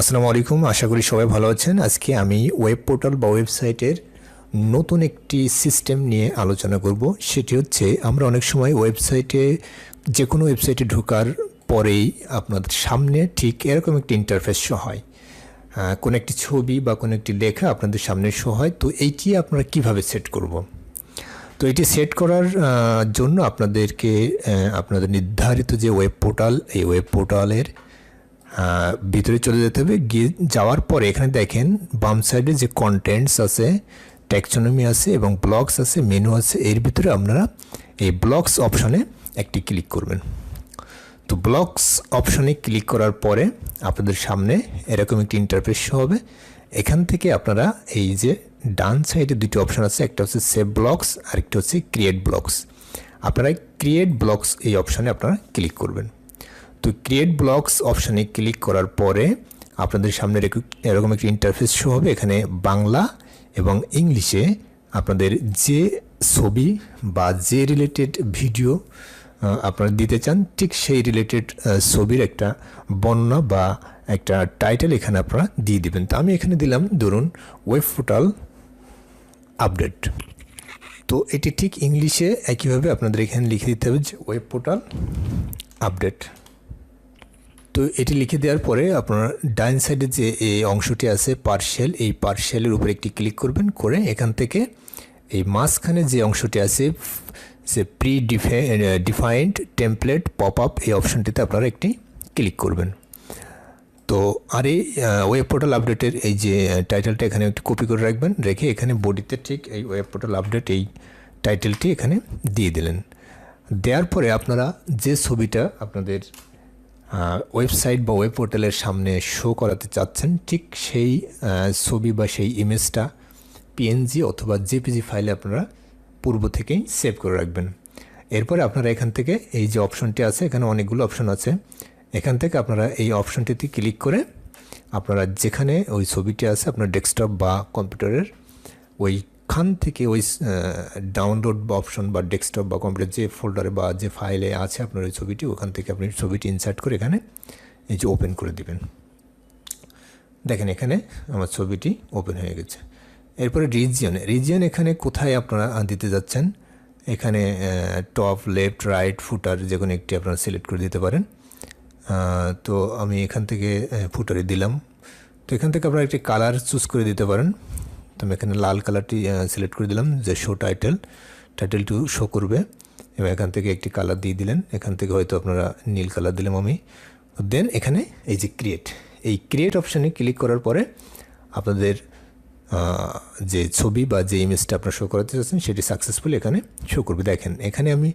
আসসালামু আলাইকুম, আশা করি সবাই ভালো আছেন। আজকে আমি ওয়েব পোর্টাল বা ওয়েবসাইটের নতুন একটি সিস্টেম নিয়ে আলোচনা করব। সেটি হচ্ছে, আমরা অনেক সময় ওয়েবসাইটে যে কোনো ওয়েবসাইটে ঢোকার পরেই আপনাদের সামনে ঠিক এরকম একটি ইন্টারফেস শো হয়। কোনো একটি ছবি বা কোনো একটি লেখা আপনাদের সামনে শো হয়। তো এইটি আপনারা কীভাবে সেট করব? তো এটি সেট করার জন্য আপনাদেরকে আপনাদের নির্ধারিত যে ওয়েব পোর্টাল, এই ওয়েব পোর্টালের ভিতরে চলে যেতে হবে। গিয়ে যাওয়ার পরে এখানে দেখেন বাম সাইডে যে কন্টেন্টস আছে ট্যাক্সোনমি আছে এবং ব্লগস আছে মেনু আছে, এর ভিতরে আপনারা এই ব্লগস অপশনে একটি ক্লিক করবেন। তো ব্লগস অপশনে ক্লিক করার পরে আপনাদের সামনে এরকম একটি ইন্টারফেস হবে। এখান থেকে আপনারা এই যে ডান সাইডে দুটি অপশন আছে, একটা হচ্ছে সেভ ব্লগস আরেকটা হচ্ছে ক্রিয়েট ব্লগস আপনারা ক্রিয়েট ব্লগস এই অপশনে আপনারা ক্লিক করবেন। তো ক্রিয়েট ব্লগস অপশানে ক্লিক করার পরে আপনাদের সামনে এরকম- একটি ইন্টারফেস শো হবে। এখানে বাংলা এবং ইংলিশে আপনাদের যে ছবি বা যে রিলেটেড ভিডিও আপনারা দিতে চান, ঠিক সেই রিলেটেড ছবির একটা বর্ণনা বা একটা টাইটেল এখানে আপনারা দিয়ে দিবেন। তো আমি এখানে দিলাম, ধরুন ওয়েব পোর্টাল আপডেট তো এটি ঠিক ইংলিশে একইভাবে আপনাদের এখানে লিখে দিতে হবে যে ওয়েব পোর্টাল আপডেট তো এটি লিখে দেওয়ার পরে আপনার ডাইন সাইডে যে এই অংশটি আছে পার্সেল এই পার্সেলের উপরে একটি ক্লিক করবেন, করে এখান থেকে এই মাঝখানে যে অংশটি আছে সে predefined template pop up এই অপশনটিতে আপনারা একটি ক্লিক করবেন। তো আর এই ওয়েব পোর্টাল আপডেটের এই যে টাইটেলটা এখানে একটু কপি করে রাখবেন, রেখে এখানে বডিতে ঠিক এই ওয়েব পোর্টাল আপডেট এই টাইটেলটি এখানে দিয়ে দিলেন। দেওয়ার পরে আপনারা যে ছবিটা আপনাদের ওয়েবসাইট বা ওয়েব পোর্টালের সামনে শো করাতে চাচ্ছেন, ঠিক সেই ছবি বা সেই ইমেজটা পিএনজি অথবা জেপিজি ফাইলে আপনারা পূর্ব থেকেই সেভ করে রাখবেন। এরপরে আপনারা এখান থেকে এই যে অপশনটি আছে, এখানে অনেকগুলো অপশন আছে। এখান থেকে আপনারা এই অপশনটিতে ক্লিক করে আপনারা যেখানে ওই ছবিটি আছে আপনার ডেস্কটপ বা কম্পিউটারের ওইখান থেকে ওই ডাউনলোড বা অপশন বা ডেস্কটপ বা কম্পিউটার যে ফোল্ডারে বা যে ফাইলে আছে আপনার ওই ছবিটি, ওখান থেকে আপনি ছবিটি ইনসার্ট করে এখানে এই যে ওপেন করে দিবেন। দেখেন এখানে আমার ছবিটি ওপেন হয়ে গেছে। এরপরে রিজিয়নে রিজিয়ন এখানে কোথায় আপনারা দিতে যাচ্ছেন? এখানে টপ লেফট রাইট ফুটার যে কোনো একটি আপনারা সিলেক্ট করে দিতে পারেন। তো আমি এখান থেকে ফুটারে দিলাম। তো এখান থেকে আপনারা একটি কালার চুজ করে দিতে পারেন। তো আমি এখানে লাল কালারটি সিলেক্ট করে দিলাম যে শো টাইটেল টাইটেলটি শো করবে এবং এখান থেকে একটি কালার দিয়ে দিলেন। এখান থেকে হয়তো আপনারা নীল কালার দিলাম আমি। দেন এখানে এই যে ক্রিয়েট এই ক্রিয়েট অপশানে ক্লিক করার পরে আপনাদের যে ছবি বা যে ইমেজটা আপনার শো করাতে চাচ্ছেন, সেটি সাকসেসফুল এখানে শো করবে। দেখেন, এখানে আমি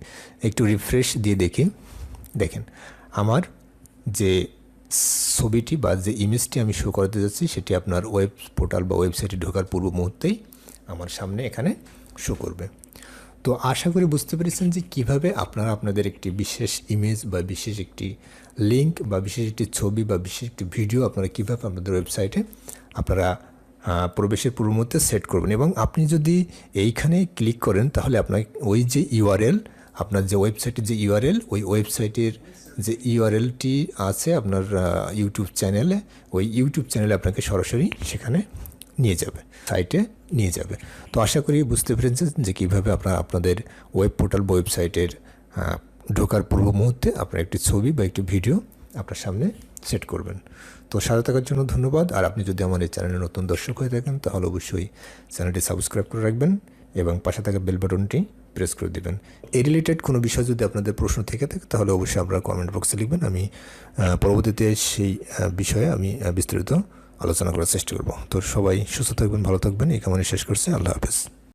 একটু রিফ্রেশ দিয়ে দেখি। দেখেন, আমার যে ছবিটি বা যে ইমেজটি আমি শো করাতে যাচ্ছি, সেটি আপনার ওয়েব পোর্টাল বা ওয়েবসাইটে ঢোকার পূর্ব মুহূর্তেই আমার সামনে এখানে শো করবে। তো আশা করি বুঝতে পেরেছেন যে কীভাবে আপনারা আপনাদের একটি বিশেষ ইমেজ বা বিশেষ একটি লিঙ্ক বা বিশেষ একটি ছবি বা বিশেষ একটি ভিডিও আপনারা কীভাবে আপনাদের ওয়েবসাইটে আপনারা প্রবেশের পূর্ব মুহূর্তে সেট করবেন এবং আপনি যদি এইখানে ক্লিক করেন, তাহলে আপনার ওই যে ইউআরএল আপনার যে ওয়েবসাইটের যে ইউআরএল ওই ওয়েবসাইটের যে ইউআরএলটি আছে আপনার ইউটিউব চ্যানেলে ওই ইউটিউব চ্যানেলে আপনাকে সরাসরি সেখানে নিয়ে যাবে সাইটে নিয়ে যাবে। তো আশা করি বুঝতে পেরেছেন যে কীভাবে আপনারা, আপনাদের ওয়েব পোর্টাল ওয়েবসাইটের ঢোকার পূর্ব মুহূর্তে আপনার একটি ছবি বা একটি ভিডিও আপনার সামনে সেট করবেন। তো সাথে থাকার জন্য ধন্যবাদ। আর আপনি যদি আমার এই চ্যানেলে নতুন দর্শক হয়ে থাকেন, তাহলে অবশ্যই চ্যানেলটি সাবস্ক্রাইব করে রাখবেন। এবং পাশে থাকা বেল বাটনটি প্রেস করে দেবেন। এই রিলেটেড কোনো বিষয় যদি আপনাদের প্রশ্ন থেকে থাকে, তাহলে অবশ্যই আপনারা কমেন্ট বক্সে লিখবেন। আমি পরবর্তীতে সেই বিষয়ে আমি বিস্তারিত আলোচনা করার চেষ্টা করব। তো সবাই সুস্থ থাকবেন, ভালো থাকবেন। এই কামনে শেষ করছে। আল্লাহ হাফেজ।